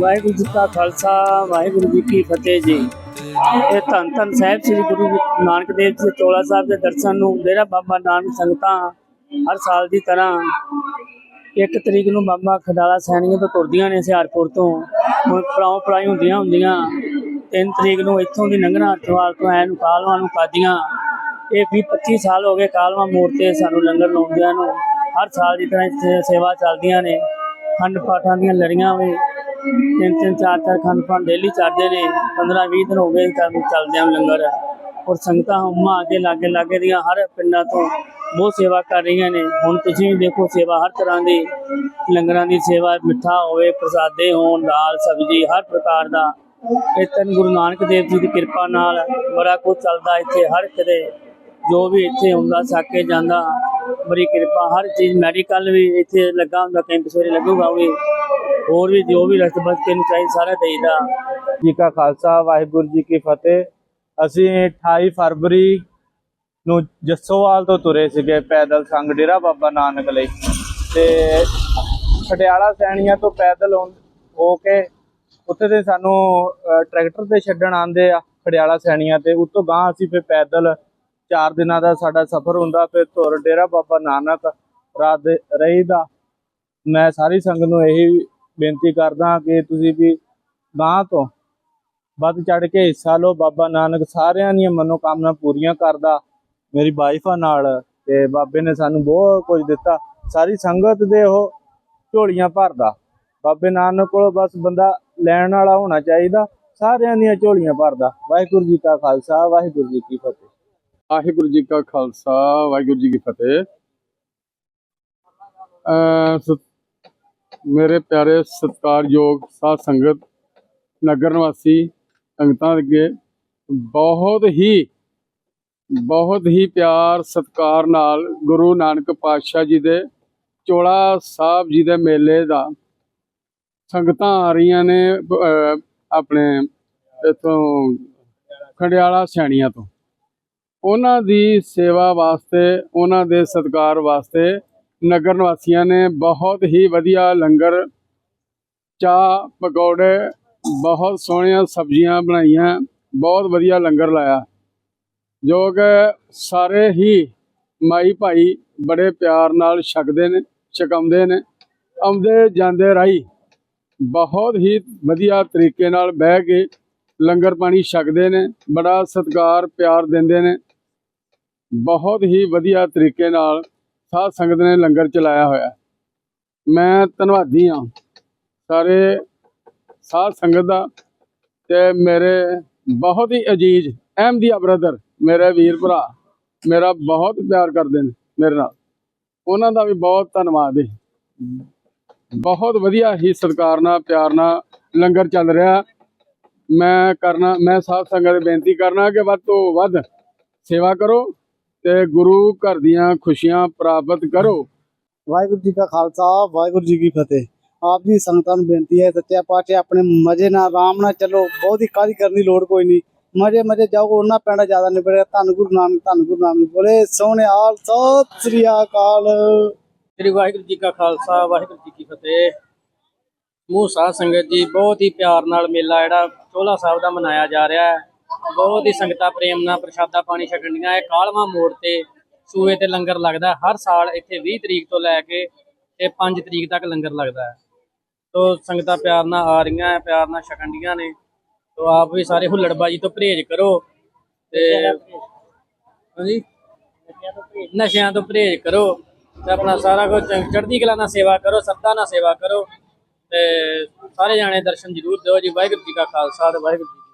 ਵਾਹਿਗੁਰੂ ਜੀ ਕਾ ਖਾਲਸਾ, ਵਾਹਿਗੁਰੂ ਜੀ ਕੀ ਫਤਿਹ ਜੀ। ਇਹ ਧੰਨ ਧੰਨ ਸਾਹਿਬ ਸ੍ਰੀ ਗੁਰੂ ਨਾਨਕ ਦੇਵ ਜੀ ਚੋਲਾ ਸਾਹਿਬ ਦੇ ਦਰਸ਼ਨ ਨੂੰ ਡੇਰਾ ਬਾਬਾ ਨਾਨਕ ਸੰਗਤਾਂ ਹਰ ਸਾਲ ਦੀ ਤਰ੍ਹਾਂ ਇੱਕ ਤਰੀਕ ਨੂੰ ਬਾਬਾ ਖਡਾਲਾ ਸੈਣੀਆਂ ਤੋਂ ਤੁਰਦੀਆਂ ਨੇ ਹੁਸ਼ਿਆਰਪੁਰ ਤੋਂ ਪੜਾਉ ਪਰਾਉ ਹੁੰਦੀਆਂ ਹੁੰਦੀਆਂ, ਤਿੰਨ ਤਰੀਕ ਨੂੰ ਇੱਥੋਂ ਦੀ ਲੰਘਣਾ ਅਠਵਾਲ ਤੋਂ ਐਨ ਕਾਲਵਾ ਨੂੰ ਕਾਦੀਆਂ। ਇਹ 20 25 ਸਾਲ ਹੋ ਗਏ ਕਾਲਵਾ ਮੋੜ ਤੇ ਸਾਨੂੰ ਲੰਗਰ ਲਾਉਂਦਿਆਂ ਨੂੰ, ਹਰ ਸਾਲ ਦੀ ਤਰ੍ਹਾਂ ਇੱਥੇ ਸੇਵਾ ਚੱਲਦੀਆਂ ਨੇ, ਖੰਡ ਪਾਠਾਂ ਦੀਆਂ ਲੜੀਆਂ ਵੀ ਤਿੰਨ ਤਿੰਨ, ਚਾਰ ਚਾਰ ਖੰਡ ਪਾਠ ਡੇਲੀ ਚੱਲਦੇ ਨੇ। 15 20 ਦਿਨ ਹੋ ਗਏ ਕੰਮ ਚੱਲਦਿਆਂ ਨੂੰ ਲੰਗਰ। ਔਰ ਸੰਗਤਾਂ ਹੁਮਾ ਕੇ ਲਾਗੇ ਲਾਗੇ ਦੀਆਂ ਹਰ ਪਿੰਡਾਂ ਤੋਂ ਬਹੁਤ ਸੇਵਾ ਕਰ ਰਹੀਆਂ ਨੇ। ਹੁਣ ਤੁਸੀਂ ਵੀ ਦੇਖੋ ਸੇਵਾ ਹਰ ਤਰ੍ਹਾਂ ਦੀ, ਲੰਗਰਾਂ ਦੀ ਸੇਵਾ, ਮਿੱਠਾ ਹੋਵੇ, ਪ੍ਰਸਾਦੇ ਹੋਣ, ਦਾਲ, ਸਬਜ਼ੀ, ਹਰ ਪ੍ਰਕਾਰ ਦਾ। ਇਹ ਧੰਨ ਗੁਰੂ ਨਾਨਕ ਦੇਵ ਜੀ ਦੀ ਕਿਰਪਾ ਨਾਲ ਬੜਾ ਕੁਝ ਚੱਲਦਾ ਇੱਥੇ, ਹਰ ਕਿਤੇ। ਜੋ ਵੀ ਇੱਥੇ ਹੁੰਦਾ ਸਾਕੇ ਜਾਂਦਾ, ਬੜੀ ਕਿਰਪਾ। ਹਰ ਚੀਜ਼ ਮੈਡੀਕਲ ਵੀ ਇੱਥੇ ਲੱਗਾ ਹੁੰਦਾ, ਕੈਂਪ ਸਵੇਰੇ ਲੱਗੂਗਾ ਵੀ। ਹੋਰ ਵੀ ਜੋ ਵੀ ਰਸਤ ਬਸ ਕੇ ਚਾਹੀਦਾ ਸਾਰਾ ਦੇਈਦਾ। ਜੀ ਕਾ ਖਾਲਸਾ, ਵਾਹਿਗੁਰੂ ਜੀ ਕੀ ਫਤਿਹ। ਅਸੀਂ 28 ਫਰਵਰੀ ਨੂੰ ਜੱਸੋਵਾਲ ਤੋਂ ਤੁਰੇ ਸੀਗੇ ਪੈਦਲ ਸੰਗ ਡੇਰਾ ਬਾਬਾ ਨਾਨਕ ਲਈ। ਤੇ ਪਟਿਆਲਾ ਸੈਣੀਆਂ ਤੋਂ ਪੈਦਲ ਹੋ- ਕੇ ਉੱਥੇ ਦੇ ਸਾਨੂੰ ਟਰੈਕਟਰ ਤੇ ਛੱਡਣ ਆਂਦੇ ਆ ਪਟਿਆਲਾ ਸੈਣੀਆਂ ਤੇ। ਉਤੋਂ ਗਾਂ ਅਸੀਂ ਫਿਰ ਪੈਦਲ 4 ਦਿਨਾਂ ਦਾ ਸਾਡਾ ਸਫ਼ਰ ਹੁੰਦਾ, ਫਿਰ ਤੁਰ ਡੇਰਾ ਬਾਬਾ ਨਾਨਕ ਰਾਤ ਦੇ ਰਹੀਦਾ। ਮੈਂ ਸਾਰੀ ਸੰਗਤ ਨੂੰ ਇਹੀ ਬੇਨਤੀ ਕਰਦਾ ਕਿ ਤੁਸੀਂ ਵੀ ਗਾਂ ਤੋਂ ਵੱਧ ਚੜ ਕੇ ਹਿੱਸਾ ਲਓ। ਬਾਬਾ ਨਾਨਕ ਸਾਰਿਆਂ ਦੀਆਂ ਮਨੋਕਾਮਨਾ ਪੂਰੀਆਂ ਕਰਦਾ। ਮੇਰੀ ਵਾਈਫਾ ਨਾਲ ਤੇ ਬਾਬੇ ਨੇ ਸਾਨੂੰ ਬਹੁਤ ਕੁਝ ਦਿੱਤਾ। ਸਾਰੀ ਸੰਗਤ ਦੇ ਉਹ ਝੋਲੀਆਂ ਭਰਦਾ। ਬਾਬੇ ਨਾਨਕ ਕੋਲ ਬਸ ਬੰਦਾ ਲੈਣ ਵਾਲਾ ਹੋਣਾ ਚਾਹੀਦਾ। ਸਾਰਿਆਂ ਦੀਆਂ ਝੋਲੀਆਂ ਭਰਦਾ। ਵਾਹਿਗੁਰੂ ਜੀ ਕਾ ਖਾਲਸਾ, ਵਾਹਿਗੁਰੂ ਜੀ ਕੀ ਫਤਿਹ। ਵਾਹਿਗੁਰੂ ਜੀ ਕਾ ਖਾਲਸਾ, ਵਾਹਿਗੁਰੂ ਜੀ ਕੀ ਫਤਿਹ। ਅਹ ਮੇਰੇ ਪਿਆਰੇ ਸਤਿਕਾਰਯੋਗ ਸਾਧ ਸੰਗਤ, ਨਗਰ ਨਿਵਾਸੀ ਸੰਗਤਾਂ ਅੱਗੇ ਬਹੁਤ ਹੀ ਬਹੁਤ ਹੀ ਪਿਆਰ ਸਤਿਕਾਰ ਨਾਲ ਗੁਰੂ ਨਾਨਕ ਪਾਤਸ਼ਾਹ ਜੀ ਦੇ ਚੋਲਾ ਸਾਹਿਬ ਜੀ ਦੇ ਮੇਲੇ ਦਾ ਸੰਗਤਾਂ ਆ ਰਹੀਆਂ ਨੇ ਆਪਣੇ ਇਥੋਂ ਖੰਡਿਆਲਾ ਸੈਣੀਆਂ ਤੋਂ। ਉਹਨਾਂ ਦੀ ਸੇਵਾ ਵਾਸਤੇ, ਉਹਨਾਂ ਦੇ ਸਤਿਕਾਰ ਵਾਸਤੇ ਨਗਰ ਨਿਵਾਸੀਆਂ ਨੇ ਬਹੁਤ ਹੀ ਵਧੀਆ ਲੰਗਰ, ਚਾਹ, ਪਕੌੜੇ, ਬਹੁਤ ਸੋਹਣੀਆਂ ਸਬਜ਼ੀਆਂ ਬਣਾਈਆਂ, ਬਹੁਤ ਵਧੀਆ ਲੰਗਰ ਲਾਇਆ। ਜੋ ਕਿ ਸਾਰੇ ਹੀ ਮਾਈ ਭਾਈ ਬੜੇ ਪਿਆਰ ਨਾਲ ਛਕਦੇ ਨੇ, ਛਕਾਉਂਦੇ ਨੇ, ਆਉਂਦੇ ਜਾਂਦੇ ਰਾਹੀਂ ਬਹੁਤ ਹੀ ਵਧੀਆ ਤਰੀਕੇ ਨਾਲ ਬਹਿ ਕੇ ਲੰਗਰ ਪਾਣੀ ਛਕਦੇ ਨੇ, ਬੜਾ ਸਤਿਕਾਰ, ਪਿਆਰ ਦਿੰਦੇ ਨੇ। ਬਹੁਤ ਹੀ ਵਧੀਆ ਤਰੀਕੇ ਨਾਲ ਸਾਧ ਸੰਗਤ ਨੇ ਲੰਗਰ ਚਲਾਇਆ ਹੋਇਆ ਮੈਂ ਧੰਨਵਾਦੀ ਹਾਂ। ਸਾਰੇ ਸਾਧ ਸੰਗਤ ਦਾ ਤੇ ਮੇਰੇ ਬਹੁਤ ਹੀ ਅਜੀਜ਼, ਅਹਿਮਦੀਆ ਬ੍ਰਦਰ ਮੇਰੇ ਵੀਰ ਭਰਾ, ਮੇਰਾ ਬਹੁਤ ਪਿਆਰ ਕਰਦੇ ਨੇ ਮੇਰੇ ਨਾਲ। ਉਹਨਾਂ ਦਾ ਵੀ ਬਹੁਤ ਧੰਨਵਾਦ ਹੈ। ਬਹੁਤ ਵਧੀਆ ਹੀ ਸਤਿਕਾਰ ਨਾਲ, ਪਿਆਰ ਨਾਲ ਲੰਗਰ ਚੱਲ ਰਿਹਾ ਮੈਂ ਕਰਨਾ, ਮੈਂ ਸਾਧ ਸੰਗਤ ਬੇਨਤੀ ਕਰਨਾ ਕਿ ਵੱਧ ਤੋਂ ਵੱਧ ਸੇਵਾ ਕਰੋ। ਤੇ ਗੁਰੂ ਘਰ ਦੀਆਂ ਖੁਸ਼ੀਆਂ ਪ੍ਰਾਪਤ ਕਰੋ। ਵਾਹਿਗੁਰੂ ਜੀ ਕਾ ਖਾਲਸਾ ਵਾਹਿਗੁਰੂ ਜੀ ਕੀ ਫਤਿਹ। ਆਪ ਜੀ ਸੰਗਤਾਂ ਨੂੰ ਬੇਨਤੀ ਹੈ ਸੱਚਾ ਪਾਤਸ਼ਾਹ ਆਪਣੇ ਮਜ਼ੇ ਨਾਲ ਆਰਾਮ ਨਾਲ ਚੱਲੋ। ਬਹੁਤੀ ਕਾਹਲੀ ਕਰਨ ਦੀ ਲੋੜ ਕੋਈ ਨਹੀਂ। ਮਜ਼ੇ ਮਜ਼ੇ ਜਾਓ ਉਹਨਾਂ ਪੈਣਾ ਜ਼ਿਆਦਾ ਨਹੀਂ ਪੜੇਗਾ ਧੰਨ ਗੁਰੂ ਨਾਨਕ ਧੰਨ ਗੁਰੂ ਨਾਨਕ ਬੋਲੇ। ਸੋਹਣੇ ਹਾਲ ਸਤਿ ਸ੍ਰੀ ਅਕਾਲ। ਸ੍ਰੀ ਵਾਹਿਗੁਰੂ ਜੀ ਕਾ ਖਾਲਸਾ ਵਾਹਿਗੁਰੂ ਜੀ ਕੀ ਫਤਿਹ। ਸਾਧ ਸੰਗਤ ਜੀ ਬਹੁਤ ਹੀ ਪਿਆਰ ਨਾਲ ਮੇਲਾ ਜਿਹੜਾ ਚੋਲਾ ਸਾਹਿਬ ਦਾ ਮਨਾਇਆ ਜਾ ਰਿਹਾ ਹੈ। ਬਹੁਤ ਹੀ ਸੰਗਤਾਂ ਪ੍ਰੇਮ ਨਾਲ ਪ੍ਰਸ਼ਾਦਾ ਪਾਣੀ ਛਕਣ ਦੀਆਂ। ਇਹ ਕਾਲਵਾ ਮੋੜ ਤੇ ਸੂਏ ਤੇ ਲੰਗਰ ਲੱਗਦਾ। ਹਰ ਸਾਲ ਇੱਥੇ 20 ਤਰੀਕ ਤੋਂ ਲੈ ਕੇ ਤੇ 5 ਤਰੀਕ ਤੱਕ ਲੰਗਰ ਲੱਗਦਾ ਹੈ। ਤੋ ਸੰਗਤਾਂ ਪਿਆਰ ਨਾਲ ਆ ਰਹੀਆਂ ਹੈ, ਪਿਆਰ ਨਾਲ ਛਕਣ ਦੀਆਂ ਨੇ। ਤੋ ਆਪ ਵੀ ਸਾਰੇ ਹੁੱਲੜਬਾਜੀ ਤੋਂ ਪਰਹੇਜ਼ ਕਰੋ ਤੇ ਹਾਂਜੀ? ਨਸ਼ਿਆਂ ਤੋਂ ਪਰਹੇਜ਼ ਕਰੋ ਤੇ ਆਪਣਾ ਸਾਰਾ ਕੁਝ ਚੜ੍ਹ- ਚੜ੍ਹਦੀ ਕਲਾ ਨਾਲ ਸੇਵਾ ਕਰੋ, ਸੱਦਾ ਨਾਲ ਸੇਵਾ ਕਰੋ ਤੇ ਸਾਰੇ ਜਾਣੇ ਦਰਸ਼ਨ ਜ਼ਰੂਰ ਦਿਓ ਜੀ। ਵਾਹਿਗੁਰੂ ਜੀ ਕਾ ਖਾਲਸਾ ਤੇ ਵਾਹਿਗੁਰੂ ਜੀ